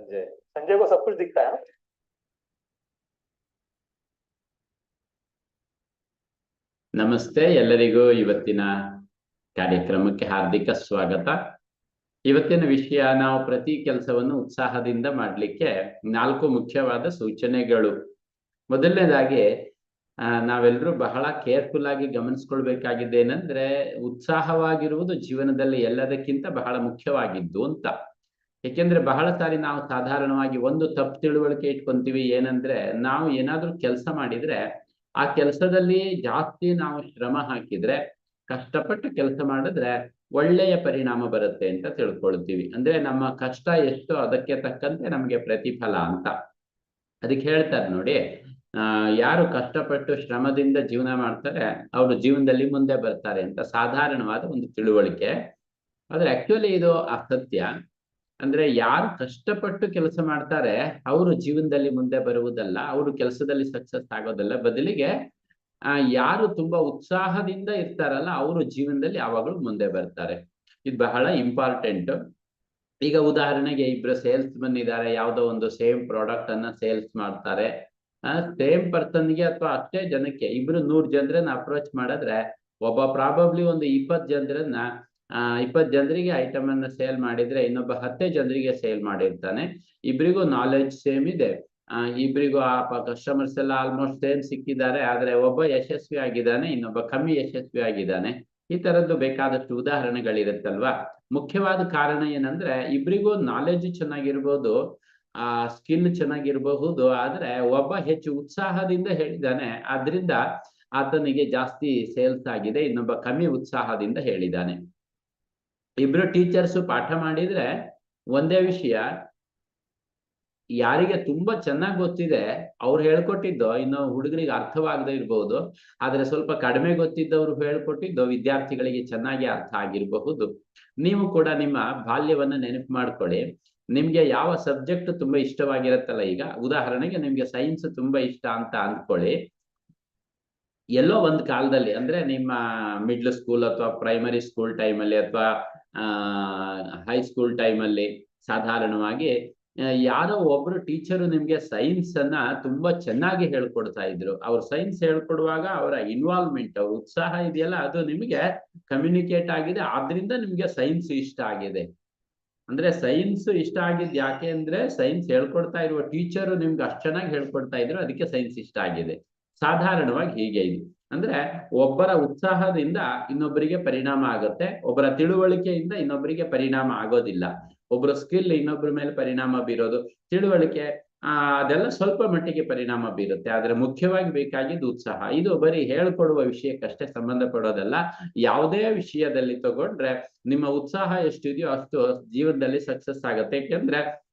संजय संजय को सब कुछ दिखता है हाँ? ನಮಸ್ತೆ ಎಲ್ಲರಿಗೂ ಇವತ್ತಿನ ಕಾರ್ಯಕ್ರಮಕ್ಕೆ ಹಾರ್ದಿಕ ಸ್ವಾಗತ ಇವತ್ತಿನ ವಿಷಯ ನಾವು ಪ್ರತಿ ಕೆಲಸವನ್ನು ಉತ್ಸಾಹದಿಂದ ಮಾಡಲಿಕ್ಕೆ ನಾಲ್ಕು ಮುಖ್ಯವಾದ ಸೂಚನೆಗಳು ಮೊದಲನೇದಾಗಿ ಆ, ನಾವೆಲ್ಲರೂ ಬಹಳ ಕೇರ್ಫುಲ್ ಆಗಿ ಗಮನಿಸ್ಕೊಳ್ಬೇಕಾಗಿದೆ ಏನಂದ್ರೆ ಉತ್ಸಾಹವಾಗಿರುವುದು ಜೀವನದಲ್ಲಿ ಎಲ್ಲದಕ್ಕಿಂತ ಬಹಳ ಮುಖ್ಯವಾಗಿದ್ದು ಅಂತ ಏಕೆಂದ್ರೆ ಬಹಳ ಸಾರಿ ನಾವು ಸಾಧಾರಣವಾಗಿ ಒಂದು ತಪ್ಪು ತಿಳುವಳಿಕೆ ಇಟ್ಕೊಂತೀವಿ ಏನಂದ್ರೆ ನಾವು ಏನಾದ್ರೂ ಕೆಲಸ ಮಾಡಿದ್ರೆ ಆ ಕೆಲಸದಲ್ಲಿ ಜಾಸ್ತಿ ನಾವು ಶ್ರಮ ಹಾಕಿದ್ರೆ, ಕಷ್ಟಪಟ್ಟು ಕೆಲಸ ಮಾಡಿದ್ರೆ ಒಳ್ಳೆಯ ಪರಿಣಾಮ ಬರುತ್ತೆ ಅಂತ ತಿಳ್ಕೊಳ್ತೀವಿ. ಅಂದ್ರೆ ನಮ್ಮ ಕಷ್ಟ ಎಷ್ಟು ಅದಕ್ಕೆ ತಕ್ಕಂತೆ ನಮಗೆ ಪ್ರತಿಫಲ ಅಂತ. ಅದಕ್ಕೆ ಹೇಳ್ತಾರೆ ನೋಡಿ, ಆ, ಯಾರು ಕಷ್ಟಪಟ್ಟು ಶ್ರಮದಿಂದ ಜೀವನ ಮಾಡ್ತಾರೆ, ಅವರು ಜೀವನದಲ್ಲಿ ಮುಂದೆ ಬರ್ತಾರೆ ಅಂತ ಸಾಧಾರಣವಾದ ಒಂದು ತಿಳುವಳಿಕೆ. ಆದ್ರೆ ಆಕ್ಚುಲಿ ಇದು ಅಸತ್ಯ ಅಂದ್ರೆ ಯಾರು ಕಷ್ಟಪಟ್ಟು ಕೆಲಸ ಮಾಡ್ತಾರೆ, ಅವರು ಜೀವನದಲ್ಲಿ ಮುಂದೆ ಬರುವುದಲ್ಲ, ಅವರು ಕೆಲಸದಲ್ಲಿ ಸಕ್ಸಸ್ ಆಗೋದಲ್ಲ. ಬದಲಿಗೆ, ಆ, ಯಾರು ತುಂಬಾ ಉತ್ಸಾಹದಿಂದ ಇರ್ತಾರಲ್ಲ, ಅವರು ಜೀವನದಲ್ಲಿ ಯಾವಾಗಲೂ ಮುಂದೆ ಬರ್ತಾರೆ. ಇದು ಬಹಳ ಇಂಪಾರ್ಟೆಂಟ್ ಈಗ ಉದಾಹರಣೆಗೆ ಇಬ್ರು ಸೇಲ್ಸ್ ಮನ್ ಇದ್ದಾರೆ, ಯಾವುದೋ ಒಂದು ಸೇಮ್ ಪ್ರಾಡಕ್ಟ್ ಅನ್ನ ಸೇಲ್ಸ್ ಮಾಡ್ತಾರೆ. ಸೇಮ್ ಪರ್ಸನ್ಗೆ ಅಥವಾ ಅಷ್ಟೇ ಜನಕ್ಕೆ, ಇಬ್ರು ನೂರ್ ಜನರನ್ನ ಅಪ್ರೋಚ್ ಮಾಡಿದ್ರೆ, ಒಬ್ಬ ಪ್ರಾಬಬ್ಲಿ ಒಂದು ಇಪ್ಪತ್ ಜನರನ್ನ ಇಪ್ಪತ್ ಜನರಿಗೆ ಐಟಮ್ ಅನ್ನ ಸೇಲ್ ಮಾಡಿದ್ರೆ ಇನ್ನೊಬ್ಬ ಹತ್ತೇ ಜನರಿಗೆ ಸೇಲ್ ಮಾಡಿರ್ತಾನೆ. ಇಬ್ರಿಗೂ ನಾಲೆಜ್ ಸೇಮ್ ಇದೆ. ಇಬ್ರಿಗೂ ಆ ಕಸ್ಟಮರ್ಸ್ ಎಲ್ಲ ಆಲ್ಮೋಸ್ಟ್ ಸೇಮ್ ಸಿಕ್ಕಿದ್ದಾರೆ. ಆದ್ರೆ ಒಬ್ಬ ಯಶಸ್ವಿ ಆಗಿದ್ದಾನೆ, ಇನ್ನೊಬ್ಬ ಕಮ್ಮಿ ಯಶಸ್ವಿ ಆಗಿದ್ದಾನೆ. ಈ ತರದ್ದು ಬೇಕಾದಷ್ಟು ಉದಾಹರಣೆಗಳಿರುತ್ತಲ್ವಾ? ಮುಖ್ಯವಾದ ಕಾರಣ ಏನಂದ್ರೆ, ಇಬ್ರಿಗೂ ನಾಲೆಜ್ ಚೆನ್ನಾಗಿರ್ಬೋದು, ಆ ಸ್ಕಿಲ್ ಚೆನ್ನಾಗಿರಬಹುದು, ಆದ್ರೆ ಒಬ್ಬ ಹೆಚ್ಚು ಉತ್ಸಾಹದಿಂದ ಹೇಳಿದ್ದಾನೆ. ಆದ್ರಿಂದ ಆತನಿಗೆ ಜಾಸ್ತಿ ಸೇಲ್ಸ್ ಆಗಿದೆ, ಇನ್ನೊಬ್ಬ ಕಮ್ಮಿ ಉತ್ಸಾಹದಿಂದ ಹೇಳಿದ್ದಾನೆ. ಇಬ್ರು ಟೀಚರ್ಸ್ ಪಾಠ ಮಾಡಿದ್ರೆ ಒಂದೇ ವಿಷಯ, ಯಾರಿಗೆ ತುಂಬಾ ಚೆನ್ನಾಗಿ ಗೊತ್ತಿದೆ, ಅವ್ರು ಹೇಳ್ಕೊಟ್ಟಿದ್ದು, ಇನ್ನು ಹುಡುಗರಿಗೆ ಅರ್ಥವಾಗದೇ ಇರಬಹುದು ಆದ್ರೆ ಸ್ವಲ್ಪ ಕಡಿಮೆ ಗೊತ್ತಿದ್ದವ್ರು ಹೇಳ್ಕೊಟ್ಟಿದ್ದು, ವಿದ್ಯಾರ್ಥಿಗಳಿಗೆ ಚೆನ್ನಾಗಿ ಅರ್ಥ ಆಗಿರಬಹುದು. ನೀವು ಕೂಡ ನಿಮ್ಮ ಬಾಲ್ಯವನ್ನ ನೆನಪು ಮಾಡ್ಕೊಳ್ಳಿ. ನಿಮ್ಗೆ ಯಾವ ಸಬ್ಜೆಕ್ಟ್ ತುಂಬಾ ಇಷ್ಟವಾಗಿರತ್ತಲ್ಲ ಈಗ? ಉದಾಹರಣೆಗೆ ನಿಮ್ಗೆ ಸೈನ್ಸ್ ತುಂಬಾ ಇಷ್ಟ ಅಂತ ಅಂದ್ಕೊಳ್ಳಿ. ಎಲ್ಲೋ ಒಂದ್ ಕಾಲದಲ್ಲಿ, ಅಂದ್ರೆ ನಿಮ್ಮ ಮಿಡ್ಲ್ ಸ್ಕೂಲ್ ಅಥವಾ ಪ್ರೈಮರಿ ಸ್ಕೂಲ್ ಟೈಮಲ್ಲಿ ಅಥವಾ ಆ ಹೈಸ್ಕೂಲ್ ಟೈಮಲ್ಲಿ ಸಾಧಾರಣವಾಗಿ ಯಾರೋ ಒಬ್ರು ಟೀಚರು ನಿಮ್ಗೆ ಸೈನ್ಸ್ ಅನ್ನ ತುಂಬಾ ಚೆನ್ನಾಗಿ ಹೇಳ್ಕೊಡ್ತಾ ಇದ್ರು. ಅವ್ರು ಸೈನ್ಸ್ ಹೇಳ್ಕೊಡುವಾಗ ಅವರ ಇನ್ವಾಲ್ವ್ಮೆಂಟ್ ಅವ್ರ ಉತ್ಸಾಹ ಇದೆಯಲ್ಲ, ಅದು ನಿಮಗೆ ಕಮ್ಯುನಿಕೇಟ್ ಆಗಿದೆ. ಆದ್ರಿಂದ ನಿಮ್ಗೆ ಸೈನ್ಸ್ ಇಷ್ಟ ಆಗಿದೆ. ಅಂದ್ರೆ ಸೈನ್ಸ್ ಇಷ್ಟ ಆಗಿದ್ ಯಾಕೆ ಅಂದ್ರೆ ಸೈನ್ಸ್ ಹೇಳ್ಕೊಡ್ತಾ ಇರುವ ಟೀಚರು ನಿಮ್ಗೆ ಅಷ್ಟು ಚೆನ್ನಾಗಿ ಹೇಳ್ಕೊಡ್ತಾ ಇದ್ರು, ಅದಕ್ಕೆ ಸೈನ್ಸ್ ಇಷ್ಟ ಆಗಿದೆ. ಸಾಧಾರಣವಾಗಿ ಹೀಗೆ ಇದೆ. ಅಂದ್ರೆ ಒಬ್ಬರ ಉತ್ಸಾಹದಿಂದ ಇನ್ನೊಬ್ಬರಿಗೆ ಪರಿಣಾಮ ಆಗುತ್ತೆ, ಒಬ್ಬರ ತಿಳುವಳಿಕೆಯಿಂದ ಇನ್ನೊಬ್ಬರಿಗೆ ಪರಿಣಾಮ ಆಗೋದಿಲ್ಲ. ಒಬ್ಬರ ಸ್ಕಿಲ್ ಇನ್ನೊಬ್ಬರ ಮೇಲೆ ಪರಿಣಾಮ ಬೀರೋದು, ತಿಳುವಳಿಕೆ, ಆ, ಅದೆಲ್ಲ ಸ್ವಲ್ಪ ಮಟ್ಟಿಗೆ ಪರಿಣಾಮ ಬೀರುತ್ತೆ. ಆದ್ರೆ ಮುಖ್ಯವಾಗಿ ಬೇಕಾಗಿದ್ದು ಉತ್ಸಾಹ. ಇದು ಬರೀ ಹೇಳ್ಕೊಡುವ ವಿಷಯಕ್ಕಷ್ಟೇ ಸಂಬಂಧ ಪಡೋದಲ್ಲ. ಯಾವುದೇ ವಿಷಯದಲ್ಲಿ ತಗೊಂಡ್ರೆ ನಿಮ್ಮ ಉತ್ಸಾಹ ಎಷ್ಟಿದೆಯೋ ಅಷ್ಟು ಜೀವನದಲ್ಲಿ ಸಕ್ಸಸ್ ಆಗುತ್ತೆ. ಯಾಕೆಂದ್ರೆ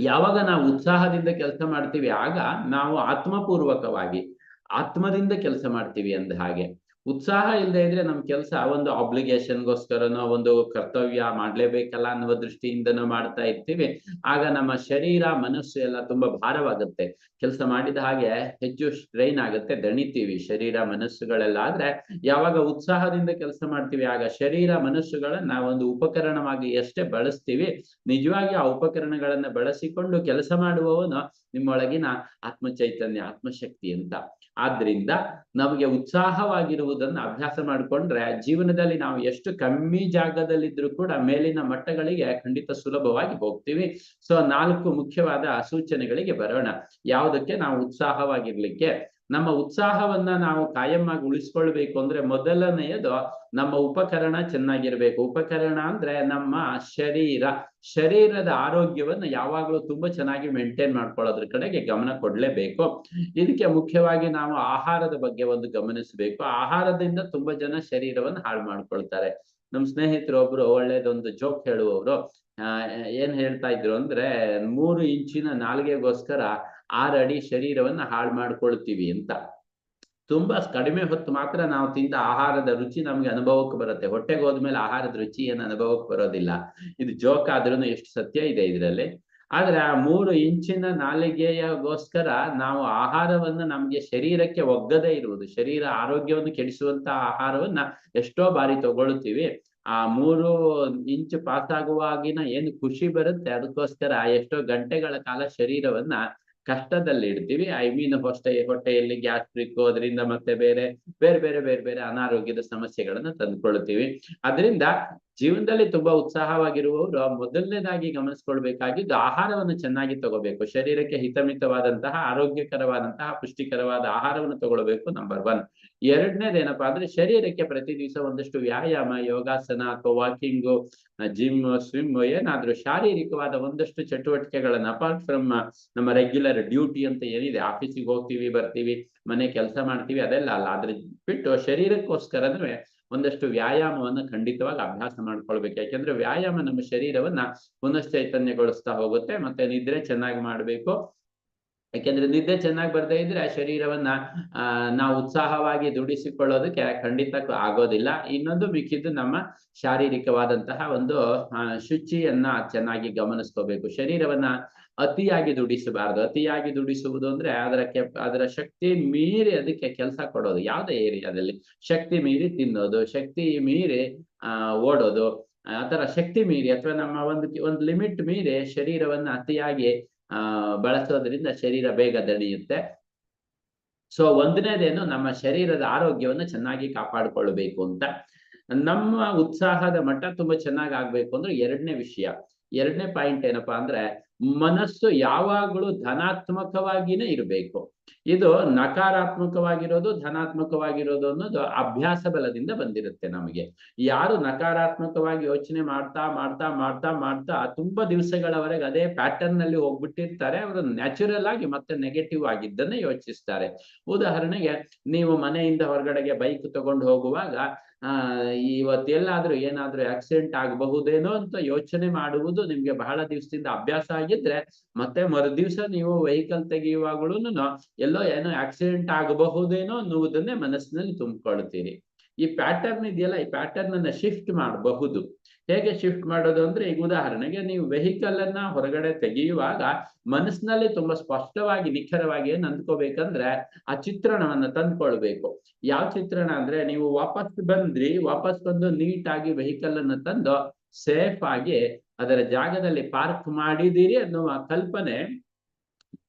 ಯಾವಾಗ ನಾವು ಉತ್ಸಾಹದಿಂದ ಕೆಲಸ ಮಾಡ್ತೀವಿ, ಆಗ ನಾವು ಆತ್ಮಪೂರ್ವಕವಾಗಿ ಆತ್ಮದಿಂದ ಕೆಲಸ ಮಾಡ್ತೀವಿ ಅಂದ ಹಾಗೆ. ಉತ್ಸಾಹ ಇಲ್ಲದೆ ಇದ್ರೆ ನಮ್ ಕೆಲಸ ಒಂದು ಅಬ್ಲಿಗೇಷನ್ಗೋಸ್ಕರನೋ ಒಂದು ಕರ್ತವ್ಯ ಮಾಡ್ಲೇಬೇಕಲ್ಲ ಅನ್ನುವ ದೃಷ್ಟಿಯಿಂದನೂ ಮಾಡ್ತಾ ಇರ್ತೀವಿ. ಆಗ ನಮ್ಮ ಶರೀರ, ಮನಸ್ಸು ಎಲ್ಲ ತುಂಬಾ ಭಾರವಾಗುತ್ತೆ. ಕೆಲಸ ಮಾಡಿದ ಹಾಗೆ ಹೆಚ್ಚು ಸ್ಟ್ರೈನ್ ಆಗುತ್ತೆ. ದಣಿತೀವಿ ಶರೀರ, ಮನಸ್ಸುಗಳೆಲ್ಲ. ಆದ್ರೆ ಯಾವಾಗ ಉತ್ಸಾಹದಿಂದ ಕೆಲಸ ಮಾಡ್ತೀವಿ, ಆಗ ಶರೀರ, ಮನಸ್ಸುಗಳನ್ನ ಒಂದು ಉಪಕರಣವಾಗಿ ಎಷ್ಟೇ ಬಳಸ್ತೀವಿ, ನಿಜವಾಗಿ ಆ ಉಪಕರಣಗಳನ್ನ ಬಳಸಿಕೊಂಡು ಕೆಲಸ ಮಾಡುವವನು ನಿಮ್ಮೊಳಗಿನ ಆತ್ಮ ಚೈತನ್ಯ ಆತ್ಮಶಕ್ತಿ ಅಂತ ಆದ್ರಿಂದ ನಮಗೆ ಉತ್ಸಾಹವಾಗಿರುವುದನ್ನು ಅಭ್ಯಾಸ ಮಾಡಿಕೊಂಡ್ರೆ ಜೀವನದಲ್ಲಿ ನಾವು ಎಷ್ಟು ಕಮ್ಮಿ ಜಾಗದಲ್ಲಿದ್ರು ಕೂಡ ಮೇಲಿನ ಮಟ್ಟಗಳಿಗೆ ಖಂಡಿತ ಸುಲಭವಾಗಿ ಹೋಗ್ತೀವಿ. ಸೊ ನಾಲ್ಕು ಮುಖ್ಯವಾದ ಸೂಚನೆಗಳಿಗೆ ಬರೋಣ. ಯಾವುದಕ್ಕೆ? ನಾವು ಉತ್ಸಾಹವಾಗಿರ್ಲಿಕ್ಕೆ. ನಮ್ಮ ಉತ್ಸಾಹವನ್ನ ನಾವು ಕಾಯಂ ಆಗಿ ಉಳಿಸ್ಕೊಳ್ಬೇಕು ಅಂದ್ರೆ ಮೊದಲನೆಯದು ನಮ್ಮ ಉಪಕರಣ ಚೆನ್ನಾಗಿರ್ಬೇಕು. ಉಪಕರಣ ಅಂದ್ರೆ ನಮ್ಮ ಶರೀರ. ಶರೀರದ ಆರೋಗ್ಯವನ್ನು ಯಾವಾಗಲೂ ತುಂಬಾ ಚೆನ್ನಾಗಿ ಮೇಂಟೈನ್ ಮಾಡ್ಕೊಳ್ಳೋದ್ರ ಕಡೆಗೆ ಗಮನ ಕೊಡ್ಲೇಬೇಕು. ಇದಕ್ಕೆ ಮುಖ್ಯವಾಗಿ ನಾವು ಆಹಾರದ ಬಗ್ಗೆ ಒಂದು ಗಮನಿಸಬೇಕು. ಆಹಾರದಿಂದ ತುಂಬಾ ಜನ ಶರೀರವನ್ನು ಹಾಳು ಮಾಡ್ಕೊಳ್ತಾರೆ. ನಮ್ ಸ್ನೇಹಿತರು ಒಬ್ರು ಒಳ್ಳೇದೊಂದು ಜೋಕ್ ಹೇಳುವವರು ಏನ್ ಹೇಳ್ತಾ ಇದ್ರು ಅಂದ್ರೆ, ಮೂರು ಇಂಚಿನ ನಾಲ್ಗೆಗೋಸ್ಕರ ಆರಡಿ ಅಡಿ ಶರೀರವನ್ನ ಹಾಳು ಮಾಡ್ಕೊಳ್ತೀವಿ ಅಂತ. ತುಂಬಾ ಕಡಿಮೆ ಹೊತ್ತು ಮಾತ್ರ ನಾವು ತಿಂದ ಆಹಾರದ ರುಚಿ ನಮ್ಗೆ ಅನುಭವಕ್ಕೆ ಬರುತ್ತೆ. ಹೊಟ್ಟೆಗೆ ಹೋದ್ಮೇಲೆ ಆಹಾರದ ರುಚಿ ಏನು ಅನುಭವಕ್ಕೆ ಬರೋದಿಲ್ಲ. ಇದು ಜೋಕ್ ಆದ್ರೂ ಎಷ್ಟು ಸತ್ಯ ಇದೆ ಇದರಲ್ಲಿ. ಆದ್ರೆ ಆ ಮೂರು ಇಂಚಿನ ನಾಲಿಗೆಯಗೋಸ್ಕರ ನಾವು ಆಹಾರವನ್ನ ನಮ್ಗೆ ಶರೀರಕ್ಕೆ ಒಗ್ಗದೇ ಇರುವುದು, ಶರೀರ ಆರೋಗ್ಯವನ್ನು ಕೆಡಿಸುವಂತ ಆಹಾರವನ್ನ ಎಷ್ಟೋ ಬಾರಿ ತಗೊಳ್ತೀವಿ ಆ ಮೂರು ಇಂಚು ಪಾಸ್ ಆಗುವಾಗಿನ ಏನು ಖುಷಿ ಬರುತ್ತೆ? ಅದಕ್ಕೋಸ್ಕರ ಎಷ್ಟೋ ಗಂಟೆಗಳ ಕಾಲ ಶರೀರವನ್ನ ಕಷ್ಟದಲ್ಲಿ ಇಡ್ತೀವಿ. ಐ ಮೀನ್ ಹೊಟ್ಟೆ, ಹೊಟ್ಟೆಯಲ್ಲಿ ಗ್ಯಾಸ್ಟ್ರಿಕ್ ಅದರಿಂದ ಮತ್ತೆ ಬೇರೆ ಬೇರೆ ಬೇರೆ ಬೇರೆ ಅನಾರೋಗ್ಯದ ಸಮಸ್ಯೆಗಳನ್ನ ತಂದ್ಕೊಳ್ತೀವಿ. ಅದರಿಂದ ಜೀವನದಲ್ಲಿ ತುಂಬಾ ಉತ್ಸಾಹವಾಗಿರುವವರು ಮೊದಲನೇದಾಗಿ ಗಮನಿಸ್ಕೊಳ್ಬೇಕಾಗಿದ್ದು ಆಹಾರವನ್ನು ಚೆನ್ನಾಗಿ ತಗೋಬೇಕು. ಶರೀರಕ್ಕೆ ಹಿತಮಿತವಾದಂತಹ, ಆರೋಗ್ಯಕರವಾದಂತಹ, ಪುಷ್ಟಿಕರವಾದ ಆಹಾರವನ್ನು ತಗೊಳ್ಬೇಕು ನಂಬರ್ ಒನ್ ಎರಡನೇದೇನಪ್ಪಾ ಅಂದ್ರೆ ಶರೀರಕ್ಕೆ ಪ್ರತಿ ದಿವಸ ಒಂದಷ್ಟು ವ್ಯಾಯಾಮ, ಯೋಗಾಸನ ಅಥವಾ ವಾಕಿಂಗು ಜಿಮ್ ಸ್ವಿಮ್ ಏನಾದ್ರೂ ಶಾರೀರಿಕವಾದ ಒಂದಷ್ಟು ಚಟುವಟಿಕೆಗಳನ್ನ ಅಪಾರ್ಟ್ ಫ್ರಮ್ ನಮ್ಮ ರೆಗ್ಯುಲರ್ ಡ್ಯೂಟಿ ಅಂತ ಏನಿದೆ ಆಫೀಸಿಗೆ ಹೋಗ್ತೀವಿ, ಬರ್ತೀವಿ, ಮನೆ ಕೆಲಸ ಮಾಡ್ತೀವಿ ಅದೆಲ್ಲ ಅಲ್ಲ. ಅದ್ರ ಬಿಟ್ಟು ಶರೀರಕ್ಕೋಸ್ಕರನೇ ಒಂದಷ್ಟು ವ್ಯಾಯಾಮವನ್ನು ಖಂಡಿತವಾಗಿ ಅಭ್ಯಾಸ ಮಾಡ್ಕೊಳ್ಬೇಕು. ಯಾಕೆಂದ್ರೆ ವ್ಯಾಯಾಮ ನಮ್ಮ ಶರೀರವನ್ನ ಪುನಶ್ಚೈತನ್ಯಗೊಳಿಸ್ತಾ ಹೋಗುತ್ತೆ ಮತ್ತೆ ನಿದ್ರೆ ಚೆನ್ನಾಗಿ ಮಾಡ್ಬೇಕು. ಯಾಕೆಂದ್ರೆ ನಿದ್ದೆ ಚೆನ್ನಾಗಿ ಬರ್ದೇ ಇದ್ರೆ ಆ ಶರೀರವನ್ನ ನಾವು ಉತ್ಸಾಹವಾಗಿ ದುಡಿಸಿಕೊಳ್ಳೋದಕ್ಕೆ ಖಂಡಿತ ಆಗೋದಿಲ್ಲ. ಇನ್ನೊಂದು ಮಿಕ್ಕಿದ್ದು ನಮ್ಮ ಶಾರೀರಿಕವಾದಂತಹ ಒಂದು ಶುಚಿಯನ್ನ ಚೆನ್ನಾಗಿ ಗಮನಿಸ್ಕೋಬೇಕು. ಶರೀರವನ್ನ ಅತಿಯಾಗಿ ದುಡಿಸಬಾರದು. ಅತಿಯಾಗಿ ದುಡಿಸುವುದು ಅಂದ್ರೆ ಅದರ ಕೆಪ್, ಅದರ ಶಕ್ತಿ ಮೀರಿ ಅದಕ್ಕೆ ಕೆಲಸ ಕೊಡೋದು. ಯಾವುದೇ ಏರಿಯಾದಲ್ಲಿ ಶಕ್ತಿ ಮೀರಿ ತಿನ್ನೋದು, ಶಕ್ತಿ ಮೀರಿ, ಆ, ಓಡೋದು ಆತರ ಶಕ್ತಿ ಮೀರಿ ಅಥವಾ ನಮ್ಮ ಒಂದು ಒಂದು ಲಿಮಿಟ್ ಮೀರಿ ಶರೀರವನ್ನ ಅತಿಯಾಗಿ, ಆ, ಬಳಸೋದ್ರಿಂದ ಶರೀರ ಬೇಗ ದಣಿಯುತ್ತೆ. ಸೊ ಒಂದನೇದೇನು ನಮ್ಮ ಶರೀರದ ಆರೋಗ್ಯವನ್ನು ಚೆನ್ನಾಗಿ ಕಾಪಾಡಿಕೊಳ್ಬೇಕು ಅಂತ. ನಮ್ಮ ಉತ್ಸಾಹದ ಮಟ್ಟ ತುಂಬಾ ಚೆನ್ನಾಗಿ ಆಗ್ಬೇಕು ಅಂದ್ರೆ ಎರಡನೇ ವಿಷಯ. ಎರಡನೇ ಪಾಯಿಂಟ್ ಏನಪ್ಪಾ ಅಂದ್ರೆ ಮನಸ್ಸು ಯಾವಾಗಲೂ ಧನಾತ್ಮಕವಾಗಿನೇ ಇರಬೇಕು. ಇದು ನಕಾರಾತ್ಮಕವಾಗಿರೋದು, ಧನಾತ್ಮಕವಾಗಿರೋದು ಅನ್ನೋದು ಅಭ್ಯಾಸ ಬಲದಿಂದ ಬಂದಿರುತ್ತೆ ನಮಗೆ. ಯಾರು ನಕಾರಾತ್ಮಕವಾಗಿ ಯೋಚನೆ ಮಾಡ್ತಾ ಮಾಡ್ತಾ ಮಾಡ್ತಾ ಮಾಡ್ತಾ ತುಂಬಾ ದಿವಸಗಳವರೆಗೆ ಅದೇ ಪ್ಯಾಟರ್ನ್ನಲ್ಲಿ ಹೋಗ್ಬಿಟ್ಟಿರ್ತಾರೆ, ಅವರು ನ್ಯಾಚುರಲ್ ಆಗಿ ಮತ್ತೆ ನೆಗೆಟಿವ್ ಆಗಿದ್ದನ್ನೇ ಯೋಚಿಸ್ತಾರೆ. ಉದಾಹರಣೆಗೆ, ನೀವು ಮನೆಯಿಂದ ಹೊರಗಡೆಗೆ ಬೈಕ್ ತಗೊಂಡು ಹೋಗುವಾಗ ಆ, ಇವತ್ತೆಲ್ಲಾದ್ರೂ ಏನಾದ್ರೂ ಆಕ್ಸಿಡೆಂಟ್ ಆಗಬಹುದೇನೋ ಅಂತ ಯೋಚನೆ ಮಾಡುವುದು ನಿಮ್ಗೆ ಬಹಳ ದಿವಸದಿಂದ ಅಭ್ಯಾಸ ಆಗಿದ್ರೆ ಮತ್ತೆ ಮರು ದಿವಸ ನೀವು ವೆಹಿಕಲ್ ತೆಗೆಯುವಾಗಲೂ ಎಲ್ಲೋ ಏನೋ ಆಕ್ಸಿಡೆಂಟ್ ಆಗಬಹುದೇನೋ ಅನ್ನುವುದನ್ನೇ ಮನಸ್ಸಿನಲ್ಲಿ ತುಂಬಿಕೊಳ್ತೀರಿ. ಈ ಪ್ಯಾಟರ್ನ್ ಇದೆಯಲ್ಲ, ಈ ಪ್ಯಾಟರ್ನ್ ಅನ್ನ ಶಿಫ್ಟ್ ಮಾಡಬಹುದು. ಹೇಗೆ ಶಿಫ್ಟ್ ಮಾಡೋದು ಅಂದ್ರೆ, ಈಗ ಉದಾಹರಣೆಗೆ ನೀವು ವೆಹಿಕಲ್ ಅನ್ನ ಹೊರಗಡೆ ತೆಗೆಯುವಾಗ ಮನಸ್ಸಿನಲ್ಲಿ ತುಂಬಾ ಸ್ಪಷ್ಟವಾಗಿ ನಿಖರವಾಗಿ ಏನ್ ಅಂದ್ಕೋಬೇಕಂದ್ರೆ ಆ ಚಿತ್ರಣವನ್ನ ತಂದ್ಕೊಳ್ಬೇಕು. ಯಾವ ಚಿತ್ರಣ ಅಂದ್ರೆ, ನೀವು ವಾಪಸ್ ಬಂದ್ರಿ, ವಾಪಸ್ ಬಂದು ನೀಟಾಗಿ ವೆಹಿಕಲ್ ಅನ್ನ ತಂದು ಸೇಫ್ ಆಗಿ ಅದರ ಜಾಗದಲ್ಲಿ ಪಾರ್ಕ್ ಮಾಡಿದಿರಿ ಅನ್ನುವ ಕಲ್ಪನೆ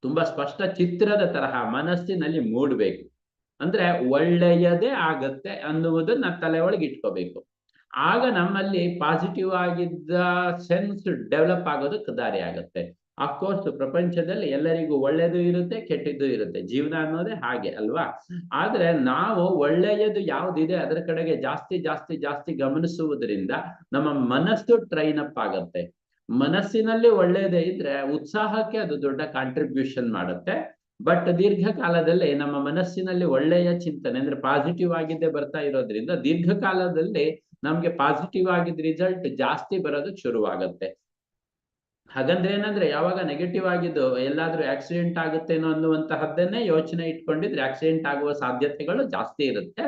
ತುಂಬಾ ಸ್ಪಷ್ಟ ಚಿತ್ರದ ತರಹ ಮನಸ್ಸಿನಲ್ಲಿ ಮೂಡ್ಬೇಕು. ಅಂದ್ರೆ ಒಳ್ಳೆಯದೇ ಆಗತ್ತೆ ಅನ್ನುವುದನ್ನ ತಲೆ ಒಳಗೆ ಇಟ್ಕೋಬೇಕು. ಆಗ ನಮ್ಮಲ್ಲಿ ಪಾಸಿಟಿವ್ ಆಗಿದ್ದ ಸೆನ್ಸ್ ಡೆವಲಪ್ ಆಗೋದಕ್ಕೆ ದಾರಿ ಆಗುತ್ತೆ. ಅಫ್ಕೋರ್ಸ್ ಪ್ರಪಂಚದಲ್ಲಿ ಎಲ್ಲರಿಗೂ ಒಳ್ಳೆಯದು ಇರುತ್ತೆ, ಕೆಟ್ಟದ್ದು ಇರುತ್ತೆ. ಜೀವನ ಅನ್ನೋದೇ ಹಾಗೆ, ಅಲ್ವಾ? ಆದ್ರೆ ನಾವು ಒಳ್ಳೆಯದು ಯಾವ್ದಿದೆ ಅದರ ಕಡೆಗೆ ಜಾಸ್ತಿ ಜಾಸ್ತಿ ಜಾಸ್ತಿ ಗಮನಿಸುವುದರಿಂದ ನಮ್ಮ ಮನಸ್ಸು ಟ್ರೈನ್ ಅಪ್ ಆಗತ್ತೆ. ಮನಸ್ಸಿನಲ್ಲಿ ಒಳ್ಳೆಯದೇ ಇದ್ರೆ ಉತ್ಸಾಹಕ್ಕೆ ಅದು ದೊಡ್ಡ ಕಾಂಟ್ರಿಬ್ಯೂಷನ್ ಮಾಡುತ್ತೆ. ಬಟ್ ದೀರ್ಘಕಾಲದಲ್ಲಿ ನಮ್ಮ ಮನಸ್ಸಿನಲ್ಲಿ ಒಳ್ಳೆಯ ಚಿಂತನೆ ಅಂದ್ರೆ ಪಾಸಿಟಿವ್ ಆಗಿದ್ದೇ ಬರ್ತಾ ಇರೋದ್ರಿಂದ ದೀರ್ಘಕಾಲದಲ್ಲಿ ನಮ್ಗೆ ಪಾಸಿಟಿವ್ ಆಗಿದ್ ರಿಸಲ್ಟ್ ಜಾಸ್ತಿ ಬರೋದಕ್ಕೆ ಶುರುವಾಗತ್ತೆ. ಹಾಗಂದ್ರೆ ಏನಂದ್ರೆ ಯಾವಾಗ ನೆಗೆಟಿವ್ ಆಗಿದ್ದು ಎಲ್ಲಾದ್ರೂ ಆಕ್ಸಿಡೆಂಟ್ ಆಗುತ್ತೇನೋ ಅನ್ನುವಂತಹದ್ದನ್ನೇ ಯೋಚನೆ ಇಟ್ಕೊಂಡಿದ್ರೆ ಆಕ್ಸಿಡೆಂಟ್ ಆಗುವ ಸಾಧ್ಯತೆಗಳು ಜಾಸ್ತಿ ಇರುತ್ತೆ.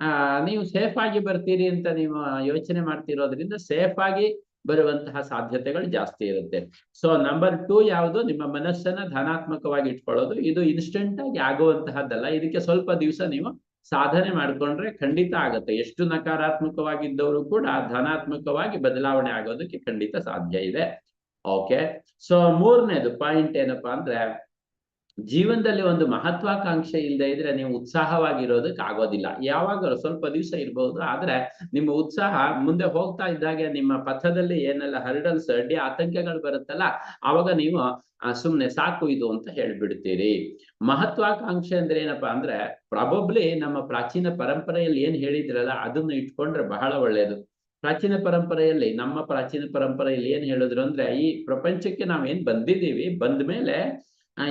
ಆ, ನೀವು ಸೇಫ್ ಆಗಿ ಬರ್ತೀರಿ ಅಂತ ನೀವು ಯೋಚನೆ ಮಾಡ್ತಿರೋದ್ರಿಂದ ಸೇಫ್ ಆಗಿ ಬರುವಂತಹ ಸಾಧ್ಯತೆಗಳು ಜಾಸ್ತಿ ಇರುತ್ತೆ. ಸೊ ನಂಬರ್ ಟೂ ಯಾವುದು? ನಿಮ್ಮ ಮನಸ್ಸನ್ನ ಧನಾತ್ಮಕವಾಗಿ ಇಟ್ಕೊಳ್ಳೋದು. ಇದು ಇನ್ಸ್ಟೆಂಟ್ ಆಗಿ ಆಗುವಂತಹದ್ದಲ್ಲ. ಇದಕ್ಕೆ ಸ್ವಲ್ಪ ದಿವಸ ನೀವು ಸಾಧನೆ ಮಾಡ್ಕೊಂಡ್ರೆ ಖಂಡಿತ ಆಗುತ್ತೆ. ಎಷ್ಟು ನಕಾರಾತ್ಮಕವಾಗಿದ್ದವರು ಕೂಡ ಧನಾತ್ಮಕವಾಗಿ ಬದಲಾವಣೆ ಆಗೋದಕ್ಕೆ ಖಂಡಿತ ಸಾಧ್ಯ ಇದೆ. ಓಕೆ ಸೊ ಮೂರನೇದು ಪಾಯಿಂಟ್ ಏನಪ್ಪಾ ಅಂದ್ರೆ ಜೀವನದಲ್ಲಿ ಒಂದು ಮಹತ್ವಾಕಾಂಕ್ಷೆ ಇಲ್ಲದೆ ಇದ್ರೆ ನೀವು ಉತ್ಸಾಹವಾಗಿರೋದಕ್ಕೆ ಆಗೋದಿಲ್ಲ. ಯಾವಾಗಲೂ ಸ್ವಲ್ಪ ದಿವಸ ಇರಬಹುದು ಆದ್ರೆ ನಿಮ್ಮ ಉತ್ಸಾಹ ಮುಂದೆ ಹೋಗ್ತಾ ಇದ್ದಾಗೆ ನಿಮ್ಮ ಪಥದಲ್ಲಿ ಏನೆಲ್ಲ ಹರ್ಡಲ್ಸ್ ಅಡ್ಡಿ ಆತಂಕಗಳು ಬರುತ್ತಲ್ಲ, ಅವಾಗ ನೀವು ಸುಮ್ನೆ ಸಾಕು ಇದು ಅಂತ ಹೇಳ್ಬಿಡ್ತೀರಿ. ಮಹತ್ವಾಕಾಂಕ್ಷೆ ಅಂದ್ರೆ ಏನಪ್ಪಾ ಅಂದ್ರೆ ಪ್ರಾಬಬ್ಲಿ ನಮ್ಮ ಪ್ರಾಚೀನ ಪರಂಪರೆಯಲ್ಲಿ ಏನ್ ಹೇಳಿದ್ರಲ್ಲ, ಅದನ್ನ ಇಟ್ಕೊಂಡ್ರೆ ಬಹಳ ಒಳ್ಳೇದು. ಪ್ರಾಚೀನ ಪರಂಪರೆಯಲ್ಲಿ, ನಮ್ಮ ಪ್ರಾಚೀನ ಪರಂಪರೆಯಲ್ಲಿ ಏನ್ ಹೇಳಿದ್ರು ಅಂದ್ರೆ, ಈ ಪ್ರಪಂಚಕ್ಕೆ ನಾವೇನ್ ಬಂದಿದ್ದೀವಿ ಬಂದ ಮೇಲೆ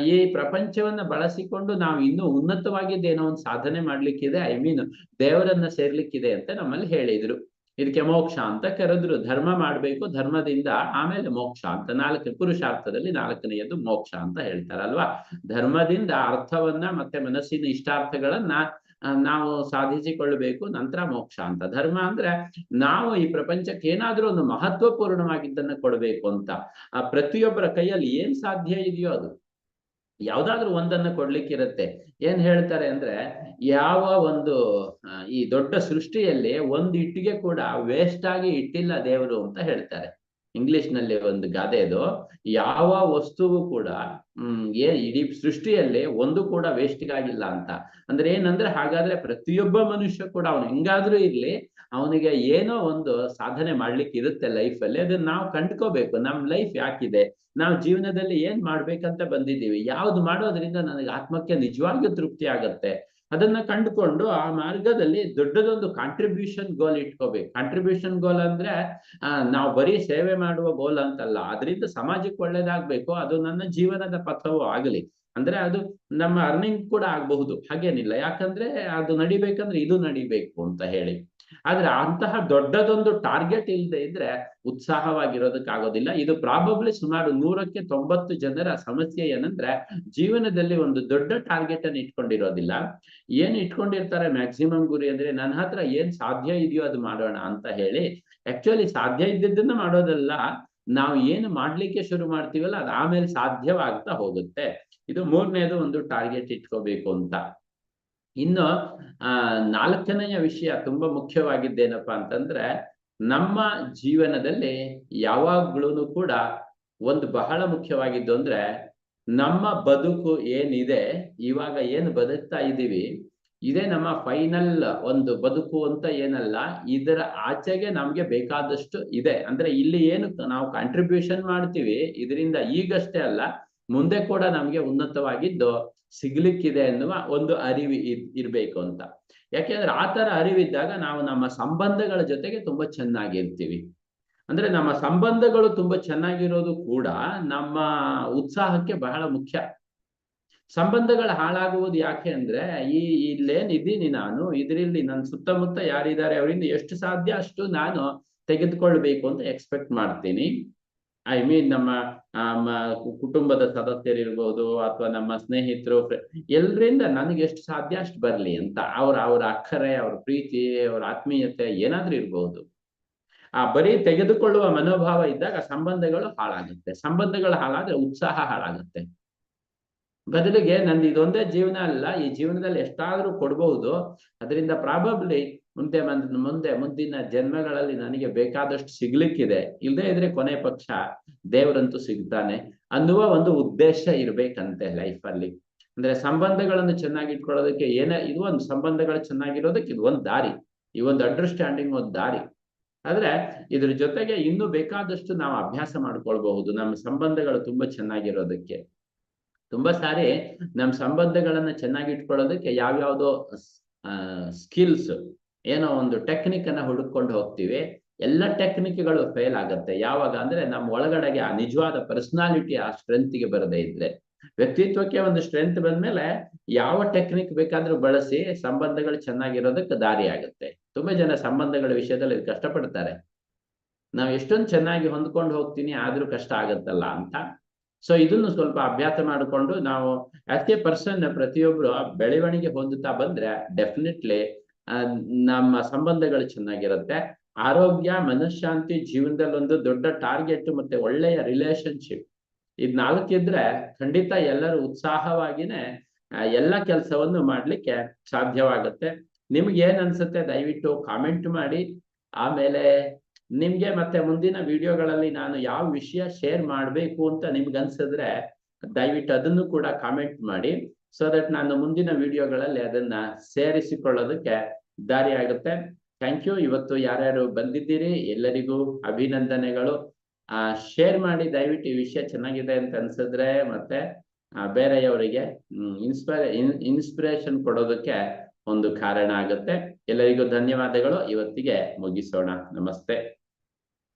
ಈ ಪ್ರಪಂಚವನ್ನ ಬಳಸಿಕೊಂಡು ನಾವು ಇನ್ನೂ ಉನ್ನತವಾಗಿದ್ದೇನೋ ಒಂದು ಸಾಧನೆ ಮಾಡ್ಲಿಕ್ಕಿದೆ ಐ ಮೀನ್ ದೇವರನ್ನ ಸೇರ್ಲಿಕ್ಕಿದೆ ಅಂತ ನಮ್ಮಲ್ಲಿ ಹೇಳಿದ್ರು. ಇದಕ್ಕೆ ಮೋಕ್ಷ ಅಂತ ಕರೆದ್ರು. ಧರ್ಮ ಮಾಡ್ಬೇಕು, ಧರ್ಮದಿಂದ ಆಮೇಲೆ ಮೋಕ್ಷ ಅಂತ. ನಾಲ್ಕು, ಪುರುಷಾರ್ಥದಲ್ಲಿ ನಾಲ್ಕನೆಯದು ಮೋಕ್ಷ ಅಂತ ಹೇಳ್ತಾರಲ್ವಾ? ಧರ್ಮದಿಂದ ಅರ್ಥವನ್ನ ಮತ್ತೆ ಮನಸ್ಸಿನ ಇಷ್ಟಾರ್ಥಗಳನ್ನ ನಾವು ಸಾಧಿಸಿಕೊಳ್ಳಬೇಕು, ನಂತರ ಮೋಕ್ಷ ಅಂತ. ಧರ್ಮ ಅಂದ್ರೆ ನಾವು ಈ ಪ್ರಪಂಚಕ್ಕೆ ಏನಾದ್ರೂ ಒಂದು ಮಹತ್ವಪೂರ್ಣವಾಗಿದ್ದನ್ನ ಕೊಡಬೇಕು ಅಂತ. ಆ, ಪ್ರತಿಯೊಬ್ಬರ ಕೈಯಲ್ಲಿ ಏನ್ ಸಾಧ್ಯ ಇದೆಯೋ ಅದು. ಯಾವ್ದಾದ್ರು ಒಂದನ್ನ ಕೊಡ್ಲಿಕ್ಕಿರುತ್ತೆ. ಏನ್ ಹೇಳ್ತಾರೆ ಅಂದ್ರೆ, ಯಾವ ಒಂದು ಈ ದೊಡ್ಡ ಸೃಷ್ಟಿಯಲ್ಲಿ ಒಂದು ಇಟ್ಟಿಗೆ ಕೂಡ ವೇಸ್ಟ್ ಆಗಿ ಇಟ್ಟಿಲ್ಲ ದೇವರು ಅಂತ ಹೇಳ್ತಾರೆ. ಇಂಗ್ಲಿಷ್ನಲ್ಲಿ ಒಂದು ಗಾದೆ ಇದು ಯಾವ ವಸ್ತುವು ಕೂಡ, ಹ್ಮ್, ಏ, ಇಡೀ ಸೃಷ್ಟಿಯಲ್ಲಿ ಒಂದು ಕೂಡ ವೇಸ್ಟ್ ಆಗಿಲ್ಲ ಅಂತ. ಅಂದ್ರೆ ಏನಂದ್ರೆ, ಹಾಗಾದ್ರೆ ಪ್ರತಿಯೊಬ್ಬ ಮನುಷ್ಯ ಕೂಡ ಅವನು ಹೆಂಗಾದ್ರೂ ಇರ್ಲಿ ಅವನಿಗೆ ಏನೋ ಒಂದು ಸಾಧನೆ ಮಾಡ್ಲಿಕ್ಕೆ ಇರುತ್ತೆ ಲೈಫ್ ಅಲ್ಲಿ, ಅದನ್ನ ನಾವು ಕಂಡ್ಕೋಬೇಕು. ನಮ್ ಲೈಫ್ ಯಾಕಿದೆ? ನಾವು ಜೀವನದಲ್ಲಿ ಏನ್ ಮಾಡ್ಬೇಕಂತ ಬಂದಿದ್ದೀವಿ? ಯಾವ್ದು ಮಾಡೋದ್ರಿಂದ ನನಗೆ ಆತ್ಮಕ್ಕೆ ನಿಜವಾಗಿಯೂ ತೃಪ್ತಿ ಆಗತ್ತೆ? ಅದನ್ನ ಕಂಡುಕೊಂಡು ಆ ಮಾರ್ಗದಲ್ಲಿ ದೊಡ್ಡದೊಂದು ಕಾಂಟ್ರಿಬ್ಯೂಷನ್ ಗೋಲ್ ಇಟ್ಕೋಬೇಕು. ಕಾಂಟ್ರಿಬ್ಯೂಷನ್ ಗೋಲ್ ಅಂದ್ರೆ ನಾವು ಬರೀ ಸೇವೆ ಮಾಡುವ ಗೋಲ್ ಅಂತಲ್ಲ. ಅದರಿಂದ ಸಮಾಜಕ್ಕೆ ಒಳ್ಳೇದಾಗ್ಬೇಕು. ಅದು ನನ್ನ ಜೀವನದ ಪಥವೂ ಆಗಲಿ. ಅಂದ್ರೆ ಅದು ನಮ್ಮ ಅರ್ನಿಂಗ್ ಕೂಡ ಆಗಬಹುದು. ಹಾಗೇನಿಲ್ಲ. ಯಾಕಂದ್ರೆ ಅದು ನಡಿಬೇಕಂದ್ರೆ ಇದು ನಡಿಬೇಕು ಅಂತ ಹೇಳಿ. ಆದ್ರೆ ಅಂತಹ ದೊಡ್ಡದೊಂದು ಟಾರ್ಗೆಟ್ ಇಲ್ಲದೆ ಇದ್ರೆ ಉತ್ಸಾಹವಾಗಿರೋದಕ್ಕಾಗೋದಿಲ್ಲ. ಇದು ಪ್ರಾಬಬ್ಲಿ ಸುಮಾರು ನೂರಕ್ಕೆ ತೊಂಬತ್ತು ಜನರ ಸಮಸ್ಯೆ ಏನಂದ್ರೆ ಜೀವನದಲ್ಲಿ ಒಂದು ದೊಡ್ಡ ಟಾರ್ಗೆಟ್ ಅನ್ನು ಇಟ್ಕೊಂಡಿರೋದಿಲ್ಲ. ಏನ್ ಇಟ್ಕೊಂಡಿರ್ತಾರೆ ಮ್ಯಾಕ್ಸಿಮಮ್ ಗುರಿ ಅಂದ್ರೆ ನನ್ನ ಹತ್ರ ಏನ್ ಸಾಧ್ಯ ಇದೆಯೋ ಅದು ಮಾಡೋಣ ಅಂತ ಹೇಳಿ ಆಕ್ಚುಲಿ ಸಾಧ್ಯ ಇದ್ದಿದ್ದನ್ನ ಮಾಡೋದಲ್ಲ. ನಾವು ಏನು ಮಾಡ್ಲಿಕ್ಕೆ ಶುರು ಮಾಡ್ತೀವಲ್ಲ ಅದು ಆಮೇಲೆ ಸಾಧ್ಯವಾಗ್ತಾ ಹೋಗುತ್ತೆ. ಇದು ಮೂರನೇದು ಒಂದು ಟಾರ್ಗೆಟ್ ಇಟ್ಕೋಬೇಕು ಅಂತ. ಇನ್ನು, ಆ, ನಾಲ್ಕನೆಯ ವಿಷಯ ತುಂಬಾ ಮುಖ್ಯವಾಗಿದ್ದೇನಪ್ಪ ಅಂತಂದ್ರೆ, ನಮ್ಮ ಜೀವನದಲ್ಲಿ ಯಾವಾಗ್ಲೂ ಕೂಡ ಒಂದು ಬಹಳ ಮುಖ್ಯವಾಗಿದ್ದು ಅಂದ್ರೆ, ನಮ್ಮ ಬದುಕು ಏನಿದೆ, ಇವಾಗ ಏನು ಬದುಕ್ತಾ ಇದ್ದೀವಿ, ಇದೇ ನಮ್ಮ ಫೈನಲ್ ಒಂದು ಬದುಕು ಅಂತ ಏನಲ್ಲ, ಇದರ ಆಚೆಗೆ ನಮ್ಗೆ ಬೇಕಾದಷ್ಟು ಇದೆ. ಅಂದ್ರೆ ಇಲ್ಲಿ ಏನು ನಾವು ಕಾಂಟ್ರಿಬ್ಯೂಷನ್ ಮಾಡ್ತೀವಿ, ಇದರಿಂದ ಈಗಷ್ಟೇ ಅಲ್ಲ ಮುಂದೆ ಕೂಡ ನಮ್ಗೆ ಉನ್ನತವಾಗಿದ್ದು ಸಿಗ್ಲಿಕ್ಕಿದೆ ಎನ್ನುವ ಒಂದು ಅರಿವು ಇರ್- ಇರ್ಬೇಕು ಅಂತ. ಯಾಕೆಂದ್ರೆ ಆ ತರ ಅರಿವಿದ್ದಾಗ ನಾವು ನಮ್ಮ ಸಂಬಂಧಗಳ ಜೊತೆಗೆ ತುಂಬಾ ಚೆನ್ನಾಗಿರ್ತೀವಿ. ಅಂದ್ರೆ ನಮ್ಮ ಸಂಬಂಧಗಳು ತುಂಬಾ ಚೆನ್ನಾಗಿರೋದು ಕೂಡ ನಮ್ಮ ಉತ್ಸಾಹಕ್ಕೆ ಬಹಳ ಮುಖ್ಯ. ಸಂಬಂಧಗಳು ಹಾಳಾಗುವುದು ಯಾಕೆ ಅಂದ್ರೆ ಈ ಇಲ್ಲೇನಿದ್ದೀನಿ ನಾನು, ಇದರಲ್ಲಿ ನನ್ನ ಸುತ್ತಮುತ್ತ ಯಾರಿದ್ದಾರೆ, ಅವರಿಂದ ಎಷ್ಟು ಸಾಧ್ಯ ಅಷ್ಟು ನಾನು ತೆಗೆದುಕೊಳ್ಬೇಕು ಅಂತ ಎಕ್ಸ್ಪೆಕ್ಟ್ ಮಾಡ್ತೀನಿ. ಐ ಮೀನ್ ನಮ್ಮ ಕುಟುಂಬದ ಸದಸ್ಯರಿರ್ಬೋದು ಅಥವಾ ನಮ್ಮ ಸ್ನೇಹಿತರು ಎಲ್ರಿಂದ ನನಗೆ ಎಷ್ಟು ಸಾಧ್ಯ ಅಷ್ಟು ಬರಲಿ ಅಂತ. ಅವ್ರ ಅವ್ರ ಅಕ್ಕರೆ, ಅವ್ರ ಪ್ರೀತಿ, ಅವ್ರ ಆತ್ಮೀಯತೆ ಏನಾದ್ರೂ ಇರ್ಬೋದು. ಆ, ಬರೀ ತೆಗೆದುಕೊಳ್ಳುವ ಮನೋಭಾವ ಇದ್ದಾಗ ಸಂಬಂಧಗಳು ಹಾಳಾಗುತ್ತೆ. ಸಂಬಂಧಗಳು ಹಾಳಾದ್ರೆ ಉತ್ಸಾಹ ಹಾಳಾಗುತ್ತೆ. ಬದಲಿಗೆ ನಂದು ಇದೊಂದೇ ಜೀವನ ಅಲ್ಲ. ಈ ಜೀವನದಲ್ಲಿ ಎಷ್ಟಾದ್ರೂ ಕೊಡ್ಬಹುದು ಅದರಿಂದ ಪ್ರಾಬಬ್ಲಿ ಮುಂದೆ ಮುಂದೆ, ಮುಂದಿನ ಜನ್ಮಗಳಲ್ಲಿ ನನಗೆ ಬೇಕಾದಷ್ಟು ಸಿಗ್ಲಿಕ್ಕಿದೆ. ಇಲ್ಲದೆ ಇದ್ರೆ ಕೊನೆ ಪಕ್ಷ ದೇವರಂತೂ ಸಿಗ್ತಾನೆ ಅನ್ನುವ ಒಂದು ಉದ್ದೇಶ ಇರ್ಬೇಕಂತೆ ಲೈಫ್ ಅಲ್ಲಿ ಅಂದ್ರೆ ಸಂಬಂಧಗಳನ್ನು ಚೆನ್ನಾಗಿ ಇಟ್ಕೊಳ್ಳೋದಕ್ಕೆ ಏನೇ, ಇದು ಒಂದು ಸಂಬಂಧಗಳು ಚೆನ್ನಾಗಿರೋದಕ್ಕೆ ಇದು ಒಂದು ದಾರಿ. ಈ ಒಂದು ಅಂಡರ್ಸ್ಟ್ಯಾಂಡಿಂಗ್ ಒಂದು ದಾರಿ. ಆದ್ರೆ ಇದ್ರ ಜೊತೆಗೆ ಇನ್ನೂ ಬೇಕಾದಷ್ಟು ನಾವು ಅಭ್ಯಾಸ ಮಾಡ್ಕೊಳ್ಬಹುದು ನಮ್ಮ ಸಂಬಂಧಗಳು ತುಂಬಾ ಚೆನ್ನಾಗಿರೋದಕ್ಕೆ. ತುಂಬಾ ಸಾರಿ ನಮ್ಮ ಸಂಬಂಧಗಳನ್ನ ಚೆನ್ನಾಗಿ ಇಟ್ಕೊಳ್ಳೋದಕ್ಕೆ ಯಾವ್ಯಾವ್ದೋ ಸ್ಕಿಲ್ಸ್ ಏನೋ ಒಂದು ಟೆಕ್ನಿಕ್ ಅನ್ನ ಹುಡುಕೊಂಡು ಹೋಗ್ತೀವಿ. ಎಲ್ಲ ಟೆಕ್ನಿಕ್ಗಳು ಫೇಲ್ ಆಗುತ್ತೆ. ಯಾವಾಗ ಅಂದ್ರೆ ನಮ್ಮ ಒಳಗಡೆಗೆ ಆ ನಿಜವಾದ ಪರ್ಸನಾಲಿಟಿ ಆ ಸ್ಟ್ರೆಂತ್ಗೆ ಬರದೇ ಇದ್ರೆ. ವ್ಯಕ್ತಿತ್ವಕ್ಕೆ ಒಂದು ಸ್ಟ್ರೆಂತ್ ಬಂದ್ಮೇಲೆ ಯಾವ ಟೆಕ್ನಿಕ್ ಬೇಕಾದ್ರೂ ಬಳಸಿ ಸಂಬಂಧಗಳು ಚೆನ್ನಾಗಿರೋದಕ್ಕೆ ದಾರಿ ಆಗುತ್ತೆ. ತುಂಬಾ ಜನ ಸಂಬಂಧಗಳ ವಿಷಯದಲ್ಲಿ ಕಷ್ಟಪಡ್ತಾರೆ. ನಾವು ಎಷ್ಟೊಂದು ಚೆನ್ನಾಗಿ ಹೊಂದ್ಕೊಂಡು ಹೋಗ್ತೀನಿ ಆದ್ರೂ ಕಷ್ಟ ಆಗತ್ತಲ್ಲ ಅಂತ. ಸೊ ಇದನ್ನು ಸ್ವಲ್ಪ ಅಭ್ಯಾಸ ಮಾಡಿಕೊಂಡು ನಾವು ಆಸ್ ಎ ಪರ್ಸನ್ ಪ್ರತಿಯೊಬ್ರು ಬೆಳವಣಿಗೆ ಹೊಂದುತ್ತಾ ಬಂದ್ರೆ ಡೆಫಿನೆಟ್ಲಿ ನಮ್ಮ ಸಂಬಂಧಗಳು ಚೆನ್ನಾಗಿರುತ್ತೆ. ಆರೋಗ್ಯ, ಮನಃಶಾಂತಿ ಜೀವನದಲ್ಲಿ ಒಂದು ದೊಡ್ಡ ಟಾರ್ಗೆಟ್ ಮತ್ತೆ ಒಳ್ಳೆಯ ರಿಲೇಶನ್ಶಿಪ್ ಇದ್ ನಾಲ್ಕಿದ್ರೆ ಖಂಡಿತ ಎಲ್ಲರೂ ಉತ್ಸಾಹವಾಗಿನೇ ಎಲ್ಲ ಕೆಲಸವನ್ನು ಮಾಡ್ಲಿಕ್ಕೆ ಸಾಧ್ಯವಾಗುತ್ತೆ. ನಿಮ್ಗೆ ಏನ್ ಅನ್ಸುತ್ತೆ ದಯವಿಟ್ಟು ಕಾಮೆಂಟ್ ಮಾಡಿ. ಆಮೇಲೆ ನಿಮ್ಗೆ ಮತ್ತೆ ಮುಂದಿನ ವಿಡಿಯೋಗಳಲ್ಲಿ ನಾನು ಯಾವ ವಿಷಯ ಶೇರ್ ಮಾಡ್ಬೇಕು ಅಂತ ನಿಮ್ಗೆ ಅನ್ಸಿದ್ರೆ ದಯವಿಟ್ಟು ಅದನ್ನು ಕೂಡ ಕಾಮೆಂಟ್ ಮಾಡಿ. ಸೊ ದಟ್ ನಾನು ಮುಂದಿನ ವಿಡಿಯೋಗಳಲ್ಲಿ ಅದನ್ನ ಸೇರಿಸಿಕೊಳ್ಳೋದಕ್ಕೆ ದಾರಿ ಆಗುತ್ತೆ. ಥ್ಯಾಂಕ್ ಯು ಇವತ್ತು ಯಾರ್ಯಾರು ಬಂದಿದ್ದೀರಿ, ಎಲ್ಲರಿಗೂ ಅಭಿನಂದನೆಗಳು. ಆ ಶೇರ್ ಮಾಡಿ, ದಯವಿಟ್ಟು ಈ ವಿಷಯ ಚೆನ್ನಾಗಿದೆ ಅಂತ ಅನ್ಸಿದ್ರೆ ಮತ್ತೆ ಬೇರೆಯವರಿಗೆ ಇನ್ಸ್ಪೈರ್ ಇನ್ಸ್ಪಿರೇಷನ್ ಕೊಡೋದಕ್ಕೆ ಒಂದು ಕಾರಣ ಆಗುತ್ತೆ. ಎಲ್ಲರಿಗೂ ಧನ್ಯವಾದಗಳು. ಇವತ್ತಿಗೆ ಮುಗಿಸೋಣ. ನಮಸ್ತೆ.